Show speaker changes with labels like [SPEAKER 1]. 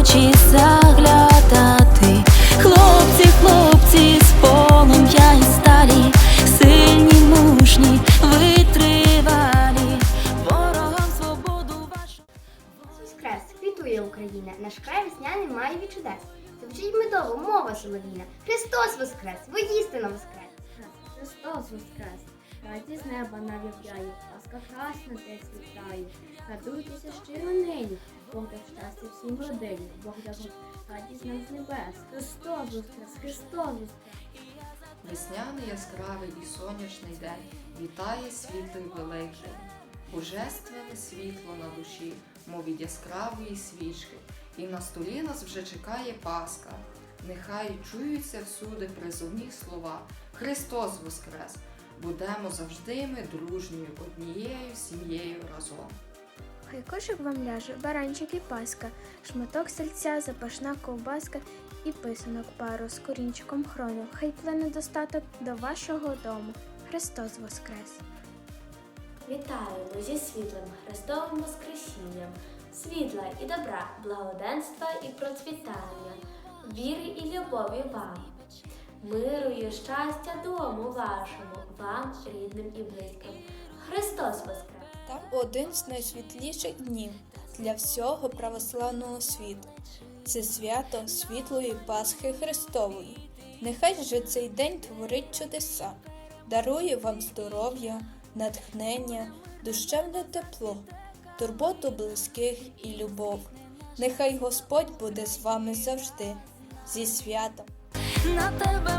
[SPEAKER 1] очі заглядати. Хлопці, хлопці, з полум'я і сталі, сильні, мужні, витривалі, ворогам свободу вашу.
[SPEAKER 2] Воскрес, квітує Україна, наш край весняний має від чудес. Звучить медово, мова солов'їна. Христос Воскрес, воістину Воскрес.
[SPEAKER 3] Христос Воскрес! Раді з неба навівляє, ласка красна десь вітає. Радуйтеся щиро нині, Бог дав щастя всім родині, Бог дав радість нам з небес. Христос Воскрес, Христос Воскрес!
[SPEAKER 4] Весняний яскравий і сонячний день вітає світлий великий. Божественне світло на душі, мов від яскравої свічки, і на столі нас вже чекає Пасха. Нехай чуються всюди призовні слова. Христос Воскрес! Будемо завжди ми дружньою, однією сім'єю разом.
[SPEAKER 5] Хай кошик вам ляже, баранчик і паска, шматок сальця, запашна ковбаска і писанок пару з корінчиком хрону. Хай плине достаток до вашого дому. Христос Воскрес!
[SPEAKER 6] Вітаємо зі світлим Христовим Воскресінням, світла і добра, благоденства і процвітання, віри і любові вам, миру і щастя дому вашому, вам, рідним і близьким. Христос Воскрес!
[SPEAKER 7] Та один з найсвітліших днів для всього православного світу. Це свято світлої Пасхи Христової. Нехай же цей день творить чудеса, дарує вам здоров'я, натхнення, душевне тепло, турботу близьких і любов. Нехай Господь буде з вами завжди, зі святом.
[SPEAKER 1] На тебе